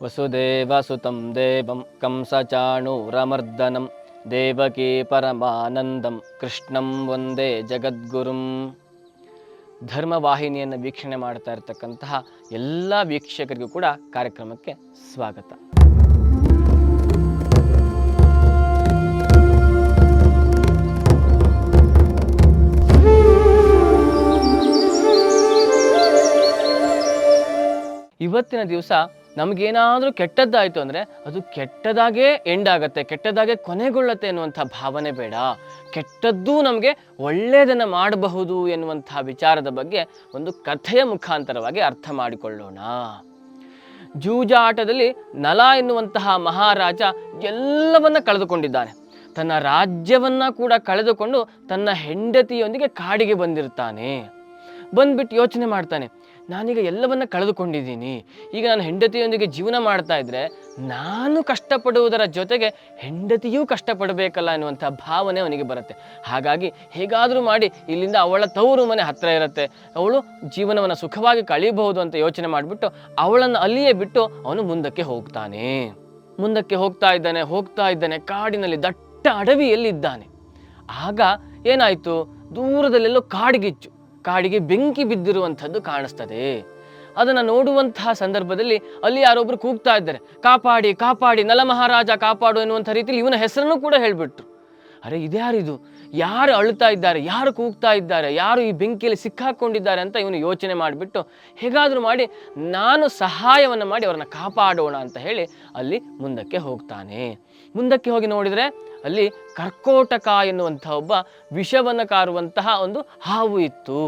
ವಸುದೇವಸುತಂ ದೇವಂ ಕಂಸಚಾಣೂರಮರ್ದನಂ ದೇವಕೀ ಪರಮಾನಂದಂ ಕೃಷ್ಣಂ ವಂದೇ ಜಗದ್ಗುರುಂ ಧರ್ಮವಾಹಿನಿಯನ್ನು ವೀಕ್ಷಣೆ ಮಾಡ್ತಾ ಇರತಕ್ಕಂತಹ ಎಲ್ಲ ವೀಕ್ಷಕರಿಗೂ ಕೂಡ ಕಾರ್ಯಕ್ರಮಕ್ಕೆ ಸ್ವಾಗತ. ಇವತ್ತಿನ ದಿವಸ ನಮಗೇನಾದರೂ ಕೆಟ್ಟದ್ದಾಯಿತು ಅಂದರೆ ಅದು ಕೆಟ್ಟದಾಗೇ ಎಂಡ್ ಆಗುತ್ತೆ, ಕೆಟ್ಟದಾಗೆ ಕೊನೆಗೊಳ್ಳುತ್ತೆ ಎನ್ನುವಂಥ ಭಾವನೆ ಬೇಡ. ಕೆಟ್ಟದ್ದೂ ನಮಗೆ ಒಳ್ಳೆಯದನ್ನು ಮಾಡಬಹುದು ಎನ್ನುವಂಥ ವಿಚಾರದ ಬಗ್ಗೆ ಒಂದು ಕಥೆಯ ಮುಖಾಂತರವಾಗಿ ಅರ್ಥ ಮಾಡಿಕೊಳ್ಳೋಣ. ಜೂಜಾಟದಲ್ಲಿ ನಲ ಎನ್ನುವಂತಹ ಮಹಾರಾಜ ಎಲ್ಲವನ್ನ ಕಳೆದುಕೊಂಡಿದ್ದಾನೆ. ತನ್ನ ರಾಜ್ಯವನ್ನ ಕೂಡ ಕಳೆದುಕೊಂಡು ತನ್ನ ಹೆಂಡತಿಯೊಂದಿಗೆ ಕಾಡಿಗೆ ಬಂದಿರ್ತಾನೆ. ಬಂದ್ಬಿಟ್ಟು ಯೋಚನೆ ಮಾಡ್ತಾನೆ ನಾನೀಗ ಎಲ್ಲವನ್ನ ಕಳೆದುಕೊಂಡಿದ್ದೀನಿ. ಈಗ ನಾನು ಹೆಂಡತಿಯೊಂದಿಗೆ ಜೀವನ ಮಾಡ್ತಾ ಇದ್ರೆ ನಾನು ಕಷ್ಟಪಡುವುದರ ಜೊತೆಗೆ ಹೆಂಡತಿಯೂ ಕಷ್ಟಪಡಬೇಕಲ್ಲ ಅನ್ನುವಂಥ ಭಾವನೆ ಅವನಿಗೆ ಬರುತ್ತೆ. ಹಾಗಾಗಿ ಹೇಗಾದರೂ ಮಾಡಿ ಇಲ್ಲಿಂದ ಅವಳ ತವರು ಮನೆ ಹತ್ತಿರ ಇರುತ್ತೆ. ಅವಳು ಜೀವನವನ್ನು ಸುಖವಾಗಿ ಕಳೀಬಹುದು ಅಂತ ಯೋಚನೆ ಮಾಡಿಬಿಟ್ಟು ಅವಳನ್ನು ಅಲ್ಲಿಯೇ ಬಿಟ್ಟು ಅವನು ಮುಂದಕ್ಕೆ ಹೋಗ್ತಾನೆ. ಮುಂದಕ್ಕೆ ಹೋಗ್ತಾ ಇದ್ದಾನೆ ಹೋಗ್ತಾ ಇದ್ದಾನೆ, ಕಾಡಿನಲ್ಲಿ ದಟ್ಟ ಅಡವಿಯಲ್ಲಿದ್ದಾನೆ. ಆಗ ಏನಾಯಿತು? ದೂರದಲ್ಲೆಲ್ಲೋ ಕಾಡಿಗಿಚ್ಚು. ಕಾಡಿಗೆ ಬೆಂಕಿ ಬಿದ್ದಿರುವಂಥದ್ದು ಕಾಣಿಸ್ತದೆ. ಅದನ್ನು ನೋಡುವಂತಹ ಸಂದರ್ಭದಲ್ಲಿ ಅಲ್ಲಿ ಯಾರೊಬ್ರು ಕೂಗ್ತಾ ಇದ್ದಾರೆ. ಕಾಪಾಡಿ ಕಾಪಾಡಿ, ನಲ ಮಹಾರಾಜ ಕಾಪಾಡು ಎನ್ನುವಂಥ ರೀತಿಯಲ್ಲಿ ಇವನ ಹೆಸರನ್ನು ಕೂಡ ಹೇಳಿಬಿಟ್ರು. ಅರೆ, ಇದ್ಯಾರಿದು? ಯಾರು ಅಳ್ತಾ ಇದ್ದಾರೆ, ಯಾರು ಕೂಗ್ತಾ ಇದ್ದಾರೆ, ಯಾರು ಈ ಬೆಂಕಿಯಲ್ಲಿ ಸಿಕ್ಕಾಕೊಂಡಿದ್ದಾರೆ ಅಂತ ಇವನು ಯೋಚನೆ ಮಾಡಿಬಿಟ್ಟು ಹೇಗಾದರೂ ಮಾಡಿ ನಾನು ಸಹಾಯವನ್ನು ಮಾಡಿ ಅವರನ್ನು ಕಾಪಾಡೋಣ ಅಂತ ಹೇಳಿ ಅಲ್ಲಿ ಮುಂದಕ್ಕೆ ಹೋಗ್ತಾನೆ. ಮುಂದಕ್ಕೆ ಹೋಗಿ ನೋಡಿದರೆ ಅಲ್ಲಿ ಕರ್ಕೋಟಕ ಎನ್ನುವಂಥ ಒಬ್ಬ ವಿಷವನ್ನು ಕಾರುವಂತಹ ಒಂದು ಹಾವು ಇತ್ತು.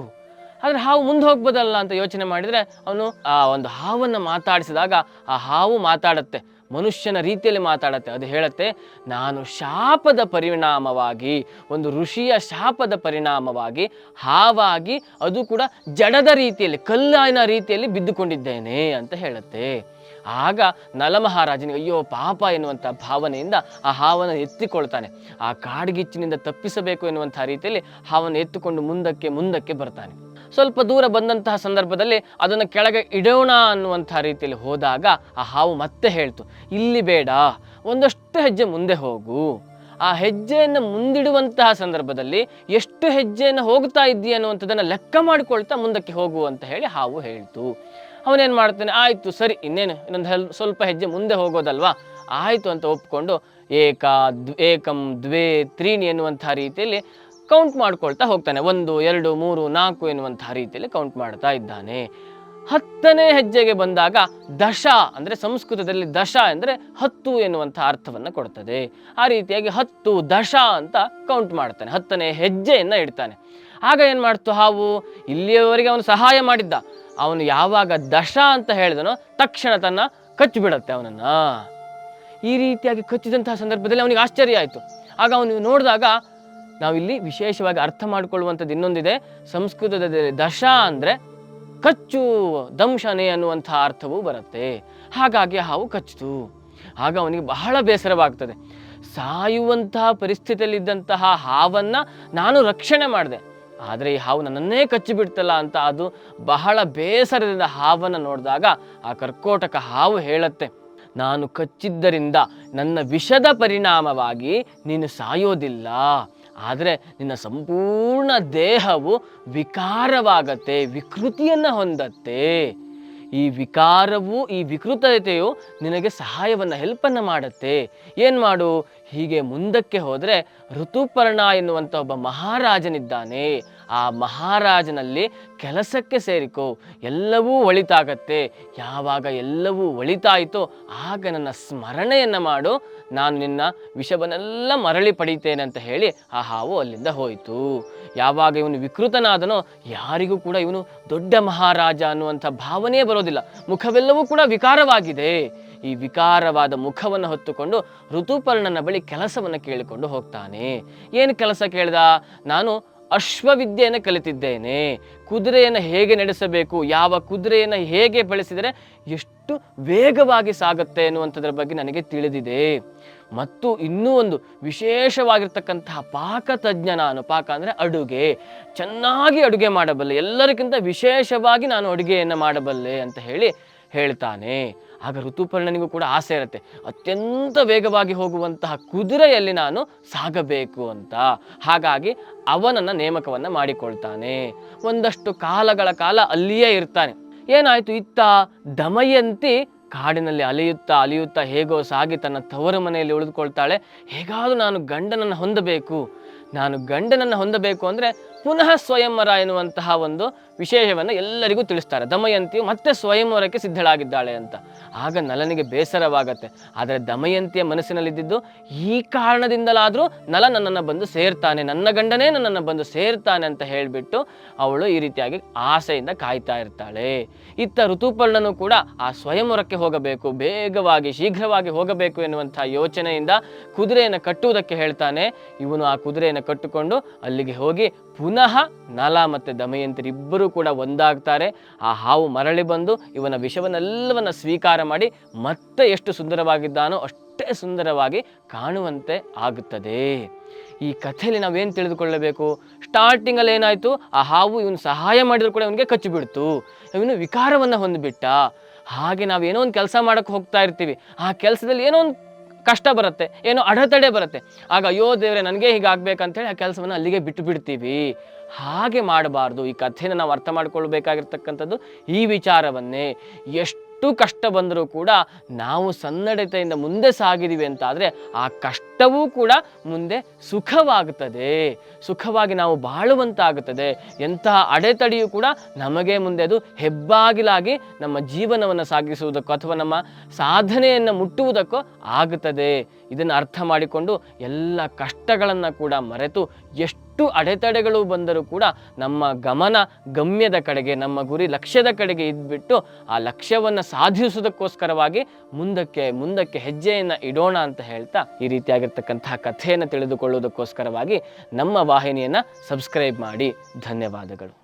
ಆದರೆ ಹಾವು ಮುಂದೆ ಹೋಗ್ಬೋದಲ್ಲ ಅಂತ ಯೋಚನೆ ಮಾಡಿದರೆ ಅವನು ಆ ಒಂದು ಹಾವನ್ನು ಮಾತಾಡಿಸಿದಾಗ ಆ ಹಾವು ಮಾತಾಡತ್ತೆ. ಮನುಷ್ಯನ ರೀತಿಯಲ್ಲಿ ಮಾತಾಡತ್ತೆ, ಅದು ಹೇಳುತ್ತೆ, ನಾನು ಶಾಪದ ಪರಿಣಾಮವಾಗಿ, ಒಂದು ಋಷಿಯ ಶಾಪದ ಪರಿಣಾಮವಾಗಿ, ಹಾವಾಗಿ ಅದು ಕೂಡ ಜಡದ ರೀತಿಯಲ್ಲಿ ಕಲ್ಲಿನ ರೀತಿಯಲ್ಲಿ ಬಿದ್ದುಕೊಂಡಿದ್ದೇನೆ ಅಂತ ಹೇಳುತ್ತೆ. ಆಗ ನಲಮಹಾರಾಜನಿಗೆ, ಅಯ್ಯೋ ಪಾಪ ಎನ್ನುವಂಥ ಭಾವನೆಯಿಂದ ಆ ಹಾವನ್ನು ಎತ್ತಿಕೊಳ್ತಾನೆ. ಆ ಕಾಡ್ಗಿಚ್ಚಿನಿಂದ ತಪ್ಪಿಸಬೇಕು ಎನ್ನುವಂಥ ರೀತಿಯಲ್ಲಿ ಹಾವನ್ನು ಎತ್ತುಕೊಂಡು ಮುಂದಕ್ಕೆ ಮುಂದಕ್ಕೆ ಬರ್ತಾನೆ. ಸ್ವಲ್ಪ ದೂರ ಬಂದಂತಹ ಸಂದರ್ಭದಲ್ಲಿ ಅದನ್ನು ಕೆಳಗೆ ಇಡೋಣ ಅನ್ನುವಂಥ ರೀತಿಯಲ್ಲಿ ಹೋದಾಗ ಆ ಹಾವು ಮತ್ತೆ ಹೇಳ್ತು, ಇಲ್ಲಿ ಬೇಡ, ಒಂದಷ್ಟು ಹೆಜ್ಜೆ ಮುಂದೆ ಹೋಗು. ಆ ಹೆಜ್ಜೆಯನ್ನು ಮುಂದಿಡುವಂತಹ ಸಂದರ್ಭದಲ್ಲಿ ಎಷ್ಟು ಹೆಜ್ಜೆಯನ್ನು ಹೋಗ್ತಾ ಇದ್ದೀಯ ಅನ್ನುವಂಥದ್ದನ್ನು ಲೆಕ್ಕ ಮಾಡಿಕೊಳ್ತಾ ಮುಂದಕ್ಕೆ ಹೋಗು ಅಂತ ಹೇಳಿ ಹಾವು ಹೇಳ್ತು. ಅವನೇನು ಮಾಡ್ತಾನೆ, ಆಯಿತು, ಸರಿ, ಇನ್ನೇನು, ಇನ್ನೊಂದು ಹೆಲ್, ಸ್ವಲ್ಪ ಹೆಜ್ಜೆ ಮುಂದೆ ಹೋಗೋದಲ್ವಾ? ಆಯಿತು ಅಂತ ಒಪ್ಕೊಂಡು ಏಕ ದ್ವೇ ಏಕಂ ದ್ವೇ ತ್ರೀಣಿ ಎನ್ನುವಂಥ ರೀತಿಯಲ್ಲಿ ಕೌಂಟ್ ಮಾಡ್ಕೊಳ್ತಾ ಹೋಗ್ತಾನೆ. ಒಂದು, ಎರಡು, ಮೂರು, ನಾಲ್ಕು ಎನ್ನುವಂತಹ ರೀತಿಯಲ್ಲಿ ಕೌಂಟ್ ಮಾಡ್ತಾ ಇದ್ದಾನೆ. ಹತ್ತನೇ ಹೆಜ್ಜೆಗೆ ಬಂದಾಗ ದಶ ಅಂದರೆ ಸಂಸ್ಕೃತದಲ್ಲಿ ದಶ ಅಂದರೆ ಹತ್ತು ಎನ್ನುವಂಥ ಅರ್ಥವನ್ನು ಕೊಡ್ತದೆ. ಆ ರೀತಿಯಾಗಿ ಹತ್ತು ದಶ ಅಂತ ಕೌಂಟ್ ಮಾಡ್ತಾನೆ. ಹತ್ತನೇ ಹೆಜ್ಜೆಯನ್ನು ಇಡ್ತಾನೆ. ಆಗ ಏನು ಮಾಡ್ತು ಹಾವು? ಇಲ್ಲಿಯವರೆಗೆ ಅವನು ಸಹಾಯ ಮಾಡಿದ್ದ. ಅವನು ಯಾವಾಗ ದಶ ಅಂತ ಹೇಳಿದನೋ ತಕ್ಷಣ ತನ್ನ ಕಚ್ಚಿಬಿಡತ್ತೆ ಅವನನ್ನು. ಈ ರೀತಿಯಾಗಿ ಕಚ್ಚಿದಂತಹ ಸಂದರ್ಭದಲ್ಲಿ ಅವನಿಗೆ ಆಶ್ಚರ್ಯ ಆಯಿತು. ಆಗ ಅವನು ನೋಡಿದಾಗ ನಾವಿಲ್ಲಿ ವಿಶೇಷವಾಗಿ ಅರ್ಥ ಮಾಡಿಕೊಳ್ಳುವಂಥದ್ದು ಇನ್ನೊಂದಿದೆ. ಸಂಸ್ಕೃತದಲ್ಲಿ ದಶ ಅಂದರೆ ಕಚ್ಚು, ದಂಶನೆ ಅನ್ನುವಂಥ ಅರ್ಥವೂ ಬರುತ್ತೆ. ಹಾಗಾಗಿ ಹಾವು ಕಚ್ಚಿತು ಆಗ ಅವನಿಗೆ ಬಹಳ ಬೇಸರವಾಗ್ತದೆ. ಸಾಯುವಂತಹ ಪರಿಸ್ಥಿತಿಯಲ್ಲಿದ್ದಂತಹ ಹಾವನ್ನು ನಾನು ರಕ್ಷಣೆ ಮಾಡಿದೆ. ಆದರೆ ಈ ಹಾವು ನನ್ನನ್ನೇ ಕಚ್ಚಿಬಿಡ್ತಲ್ಲ ಅಂತ ಅದು ಬಹಳ ಬೇಸರದಿಂದ ಹಾವನ್ನು ನೋಡಿದಾಗ ಆ ಕರ್ಕೋಟಕ ಹಾವು ಹೇಳುತ್ತೆ, ನಾನು ಕಚ್ಚಿದ್ದರಿಂದ ನನ್ನ ವಿಷದ ಪರಿಣಾಮವಾಗಿ ನೀನು ಸಾಯೋದಿಲ್ಲ. ಆದರೆ ನಿನ್ನ ಸಂಪೂರ್ಣ ದೇಹವು ವಿಕಾರವಾಗತ್ತೆ, ವಿಕೃತಿಯನ್ನು ಹೊಂದತ್ತೆ. ಈ ವಿಕಾರವು, ಈ ವಿಕೃತತೆಯು ನಿನಗೆ ಸಹಾಯವನ್ನು ಹೆಲ್ಪನ್ನು ಮಾಡುತ್ತೆ. ಏನು ಮಾಡು? ಹೀಗೆ ಮುಂದಕ್ಕೆ ಹೋದರೆ ಋತುಪರ್ಣ ಎನ್ನುವಂಥ ಒಬ್ಬ ಮಹಾರಾಜನಿದ್ದಾನೆ. ಆ ಮಹಾರಾಜನಲ್ಲಿ ಕೆಲಸಕ್ಕೆ ಸೇರಿಕೋ, ಎಲ್ಲವೂ ಒಳಿತಾಗತ್ತೆ. ಯಾವಾಗ ಎಲ್ಲವೂ ಒಳಿತಾಯಿತೋ ಆಗ ನನ್ನ ಸ್ಮರಣೆಯನ್ನು ಮಾಡು. ನಾನು ನಿನ್ನ ವಿಷವನ್ನೆಲ್ಲ ಮರಳಿ ಪಡಿತೇನೆ ಅಂತ ಹೇಳಿ ಆ ಹಾವು ಅಲ್ಲಿಂದ ಹೋಯಿತು. ಯಾವಾಗ ಇವನು ವಿಕೃತನಾದನೋ ಯಾರಿಗೂ ಕೂಡ ಇವನು ದೊಡ್ಡ ಮಹಾರಾಜ ಅನ್ನುವಂಥ ಭಾವನೆಯೇ ಬರೋದಿಲ್ಲ. ಮುಖವೆಲ್ಲವೂ ಕೂಡ ವಿಕಾರವಾಗಿದೆ. ಈ ವಿಕಾರವಾದ ಮುಖವನ್ನು ಹೊತ್ತುಕೊಂಡು ಋತುಪರ್ಣನ ಬಳಿ ಕೆಲಸವನ್ನು ಕೇಳಿಕೊಂಡು ಹೋಗ್ತಾನೆ. ಏನು ಕೆಲಸ ಕೇಳ್ದ? ನಾನು ಅಶ್ವವಿದ್ಯೆಯನ್ನು ಕಲಿತಿದ್ದೇನೆ. ಕುದುರೆಯನ್ನು ಹೇಗೆ ನಡೆಸಬೇಕು, ಯಾವ ಕುದುರೆಯನ್ನು ಹೇಗೆ ಬಳಸಿದರೆ ಎಷ್ಟು ವೇಗವಾಗಿ ಸಾಗುತ್ತೆ ಅನ್ನುವಂಥದ್ರ ಬಗ್ಗೆ ನನಗೆ ತಿಳಿದಿದೆ. ಮತ್ತು ಇನ್ನೂ ಒಂದು ವಿಶೇಷವಾಗಿರ್ತಕ್ಕಂತಹ ಪಾಕತಜ್ಞ ನಾನು. ಪಾಕ ಅಂದರೆ ಅಡುಗೆ. ಚೆನ್ನಾಗಿ ಅಡುಗೆ ಮಾಡಬಲ್ಲೆ. ಎಲ್ಲರಿಗಿಂತ ವಿಶೇಷವಾಗಿ ನಾನು ಅಡುಗೆಯನ್ನು ಮಾಡಬಲ್ಲೆ ಅಂತ ಹೇಳಿ ಹೇಳ್ತಾನೆ. ಆಗ ಋತುಪರ್ಣನಿಗೂ ಕೂಡ ಆಸೆ ಇರುತ್ತೆ. ಅತ್ಯಂತ ವೇಗವಾಗಿ ಹೋಗುವಂತಹ ಕುದುರೆಯಲ್ಲಿ ನಾನು ಸಾಗಬೇಕು ಅಂತ. ಹಾಗಾಗಿ ಅವನನ್ನು ನೇಮಕವನ್ನು ಮಾಡಿಕೊಳ್ತಾನೆ. ಒಂದಷ್ಟು ಕಾಲಗಳ ಕಾಲ ಅಲ್ಲಿಯೇ ಇರ್ತಾನೆ. ಏನಾಯ್ತು? ಇತ್ತ ದಮಯಂತಿ ಕಾಡಿನಲ್ಲಿ ಅಲೆಯುತ್ತಾ, ಅಲಿಯುತ್ತಾ ಹೇಗೋ ಸಾಗಿ ತನ್ನ ತವರು ಮನೆಯಲ್ಲಿ ಉಳಿದುಕೊಳ್ತಾಳೆ. ಹೇಗಾದರೂ ನಾನು ಗಂಡನನ್ನು ಹೊಂದಬೇಕು. ನಾನು ಗಂಡನನ್ನು ಹೊಂದಬೇಕು ಅಂದರೆ ಪುನಃ ಸ್ವಯಂವರ ಎನ್ನುವಂತಹ ಒಂದು ವಿಶೇಷವನ್ನು ಎಲ್ಲರಿಗೂ ತಿಳಿಸ್ತಾರೆ. ದಮಯಂತಿಯು ಮತ್ತೆ ಸ್ವಯಂವರಕ್ಕೆ ಸಿದ್ಧಳಾಗಿದ್ದಾಳೆ ಅಂತ. ಆಗ ನಲನಿಗೆ ಬೇಸರವಾಗತ್ತೆ. ಆದರೆ ದಮಯಂತಿಯ ಮನಸ್ಸಿನಲ್ಲಿದ್ದಿದ್ದು ಈ ಕಾರಣದಿಂದಲಾದರೂ ನಲ ನನ್ನನ್ನು ಬಂದು ಸೇರ್ತಾನೆ, ನನ್ನ ಗಂಡನೇ ನನ್ನನ್ನು ಬಂದು ಸೇರ್ತಾನೆ ಅಂತ ಹೇಳಿಬಿಟ್ಟು ಅವಳು ಈ ರೀತಿಯಾಗಿ ಆಸೆಯಿಂದ ಕಾಯ್ತಾ ಇರ್ತಾಳೆ. ಇತ್ತ ಋತುಪರ್ಣನು ಕೂಡ ಆ ಸ್ವಯಂವರಕ್ಕೆ ಹೋಗಬೇಕು, ಬೇಗವಾಗಿ, ಶೀಘ್ರವಾಗಿ ಹೋಗಬೇಕು ಎನ್ನುವಂಥ ಯೋಚನೆಯಿಂದ ಕುದುರೆಯನ್ನು ಕಟ್ಟುವುದಕ್ಕೆ ಹೇಳ್ತಾನೆ. ಇವನು ಆ ಕುದುರೆಯನ್ನು ಕಟ್ಟಿಕೊಂಡು ಅಲ್ಲಿಗೆ ಹೋಗಿ ಪುನಃ ನಲ ಮತ್ತು ದಮಯಂತರಿಬ್ಬರೂ ಕೂಡ ಒಂದಾಗ್ತಾರೆ. ಆ ಹಾವು ಮರಳಿ ಬಂದು ಇವನ ವಿಷವನ್ನೆಲ್ಲವನ್ನ ಸ್ವೀಕಾರ ಮಾಡಿ ಮತ್ತೆ ಎಷ್ಟು ಸುಂದರವಾಗಿದ್ದಾನೋ ಅಷ್ಟೇ ಸುಂದರವಾಗಿ ಕಾಣುವಂತೆ ಆಗುತ್ತದೆ. ಈ ಕಥೆಯಲ್ಲಿ ನಾವೇನು ತಿಳಿದುಕೊಳ್ಳಬೇಕು? ಸ್ಟಾರ್ಟಿಂಗಲ್ಲಿ ಏನಾಯಿತು? ಆ ಹಾವು ಇವನು ಸಹಾಯ ಮಾಡಿದ್ರು ಕೂಡ ಇವನಿಗೆ ಕಚ್ಚಿಬಿಡ್ತು ಇವನು ವಿಕಾರವನ್ನು ಹೊಂದಿಬಿಟ್ಟ. ಹಾಗೆ ನಾವೇನೋ ಒಂದು ಕೆಲಸ ಮಾಡೋಕ್ಕೆ ಹೋಗ್ತಾ ಇರ್ತೀವಿ. ಆ ಕೆಲಸದಲ್ಲಿ ಏನೋ ಒಂದು ಕಷ್ಟ ಬರುತ್ತೆ, ಏನೋ ಅಡೆತಡೆ ಬರುತ್ತೆ. ಆಗ ಅಯ್ಯೋ ದೇವ್ರೆ, ನನಗೆ ಹೀಗಾಗಬೇಕಂತೇಳಿ ಆ ಕೆಲಸವನ್ನು ಅಲ್ಲಿಗೆ ಬಿಟ್ಟು ಬಿಡ್ತೀವಿ. ಹಾಗೆ ಮಾಡಬಾರ್ದು. ಈ ಕಥೆನ ನಾವು ಅರ್ಥ ಮಾಡ್ಕೊಳ್ಬೇಕಾಗಿರ್ತಕ್ಕಂಥದ್ದು ಈ ವಿಚಾರವನ್ನೇ. ಎಷ್ಟು ಕಷ್ಟ ಬಂದರೂ ಕೂಡ ನಾವು ಸನ್ನಡತೆಯಿಂದ ಮುಂದೆ ಸಾಗಿದ್ದೀವಿ ಅಂತಾದರೆ ಆ ಕಷ್ಟವೂ ಕೂಡ ಮುಂದೆ ಸುಖವಾಗುತ್ತದೆ. ಸುಖವಾಗಿ ನಾವು ಬಾಳುವಂತಾಗುತ್ತದೆ. ಎಂತಹ ಅಡೆತಡೆಯೂ ಕೂಡ ನಮಗೆ ಮುಂದೆ ಅದು ಹೆಬ್ಬಾಗಿಲಾಗಿ ನಮ್ಮ ಜೀವನವನ್ನು ಸಾಗಿಸುವುದಕ್ಕೋ ಅಥವಾ ನಮ್ಮ ಸಾಧನೆಯನ್ನು ಮುಟ್ಟುವುದಕ್ಕೋ ಆಗುತ್ತದೆ. ಇದನ್ನು ಅರ್ಥ ಮಾಡಿಕೊಂಡು ಎಲ್ಲ ಕಷ್ಟಗಳನ್ನು ಕೂಡ ಮರೆತು ಎಷ್ಟು ಅಡೆತಡೆಗಳು ಬಂದರೂ ಕೂಡ ನಮ್ಮ ಗಮನ ಗಮ್ಯದ ಕಡೆಗೆ, ನಮ್ಮ ಗುರಿ ಲಕ್ಷ್ಯದ ಕಡೆಗೆ ಇದ್ಬಿಟ್ಟು ಆ ಲಕ್ಷ್ಯವನ್ನು ಸಾಧಿಸುವುದಕ್ಕೋಸ್ಕರವಾಗಿ ಮುಂದಕ್ಕೆ ಮುಂದಕ್ಕೆ ಹೆಜ್ಜೆಯನ್ನು ಇಡೋಣ ಅಂತ ಹೇಳ್ತಾ ಈ ರೀತಿಯಾಗಿರ್ತಕ್ಕಂತಹ ಕಥೆಯನ್ನು ತಿಳಿದುಕೊಳ್ಳುವುದಕ್ಕೋಸ್ಕರವಾಗಿ ನಮ್ಮ ವಾಹಿನಿಯನ್ನು ಸಬ್ಸ್ಕ್ರೈಬ್ ಮಾಡಿ. ಧನ್ಯವಾದಗಳು.